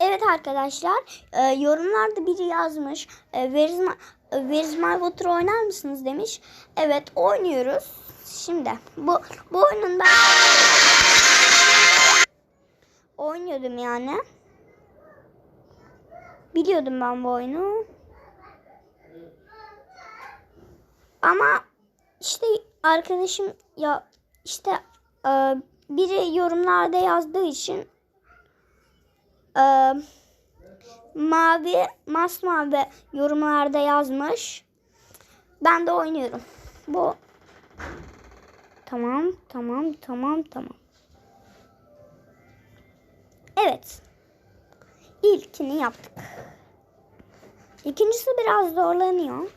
Evet arkadaşlar e, yorumlarda biri yazmış e, Where is my, e, Where is my water oynar mısınız demiş. Evet oynuyoruz. Şimdi bu bu oyunun ben oynuyordum yani. Biliyordum ben bu oyunu. Ama işte arkadaşım ya işte e, biri yorumlarda yazdığı için e, mavi masmavi yorumlarda yazmış. Ben de oynuyorum. Bu tamam tamam tamam tamam. Evet. İlkini yaptık. İkincisi biraz zorlanıyor.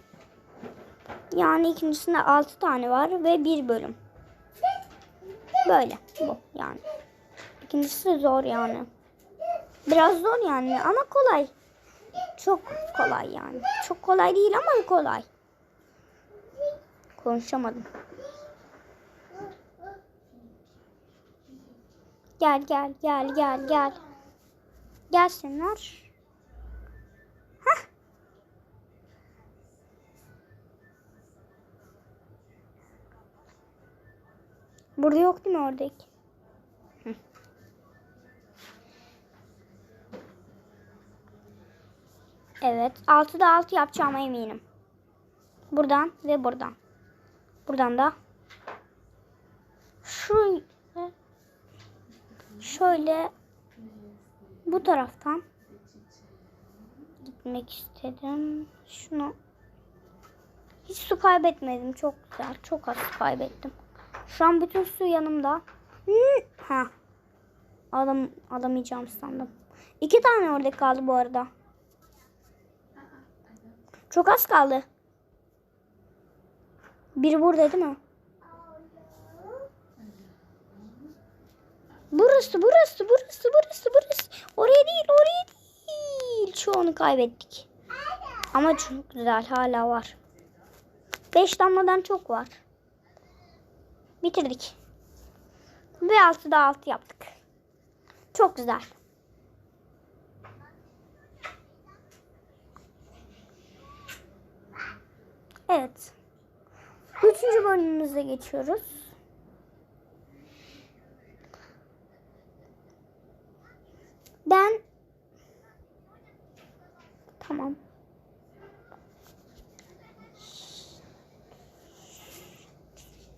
Yani ikincisinde 6 tane var ve bir bölüm. Böyle bu yani. İkincisi zor yani. Biraz zor yani ama kolay. Çok kolay yani. Çok kolay değil ama kolay. Konuşamadım. Gel gel gel gel gel. Gelsinler. Hah. Burada yok değil mi oradaki? Hı. Evet. 6'da 6 yapacağıma eminim. Buradan ve buradan. Buradan da şu şöyle bu taraftan gitmek istedim. Şunu hiç su kaybetmedim. Çok güzel. Çok az su kaybettim. Şu an bütün su yanımda. Hı, Ha. Alam, alamayacağım sandım. İki tane orada kaldı bu arada. Çok az kaldı. Biri burada değil mi? Burası, burası, burası, burası, burası. Oraya değil, oraya değil. Çoğunu kaybettik. Ama çok güzel, hala var. Beş damladan çok var. Bitirdik. Ve altıda altı yaptık. Çok güzel. Evet. Üçüncü bölümümüze geçiyoruz. Ben tamam.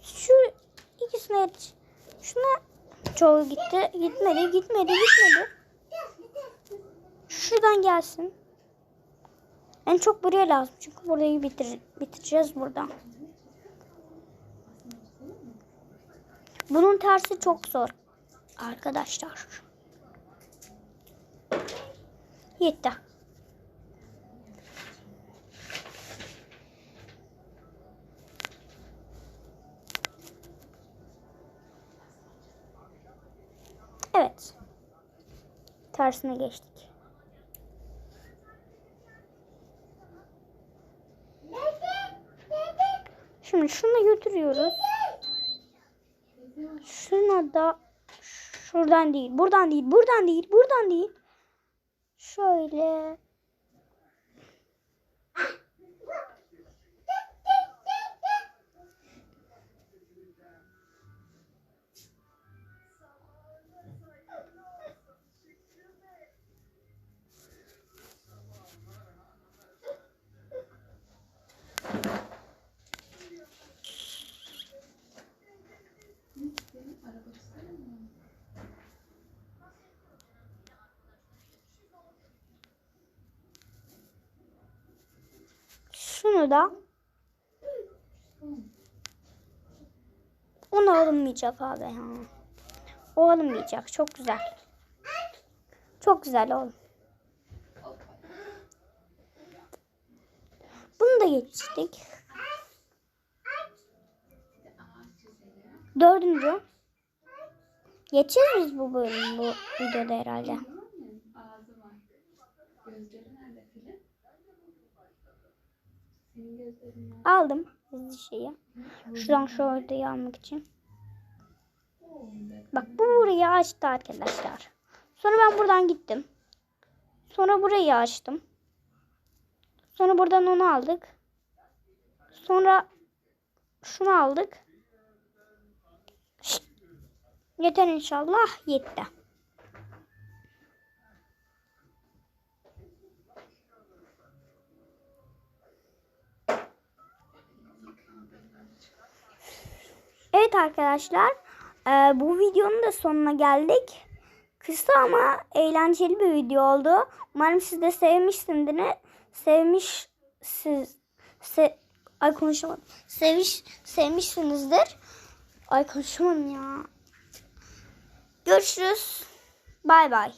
Şu ikisine yetiş. Şuna çoğu gitti. Gitmedi, gitmedi, gitmedi. Şuradan gelsin. En çok buraya lazım. Çünkü burayı bitir bitireceğiz buradan. Bunun tersi çok zor. Arkadaşlar. Yetti. Evet. Tersine geçtik. Şimdi şunu götürüyoruz. Şuna da şuradan değil, buradan değil, buradan değil, buradan değil. Şöyle. Şunu da onu alınmayacak abi ya. O alınmayacak. Çok güzel. Çok güzel oğlum. Bunu da geçtik. Dördüncü. Geçeceğiz biz bu bölüm bu videoda herhalde. Aldım hızlı şeyi. Şuradan şu ortayı almak için. Bak bu burayı açtı arkadaşlar. Sonra ben buradan gittim. Sonra burayı açtım. Sonra buradan onu aldık. Sonra şunu aldık. Yeter inşallah. Yetti. Evet arkadaşlar. eee, bu videonun da sonuna geldik. Kısa ama eğlenceli bir video oldu. Umarım siz de sevmişsindir. Sevmiş siz se, ay konuşamadım. Seviş sevmişsinizdir. Ay konuşamadım ya. Görüşürüz. Bay bay.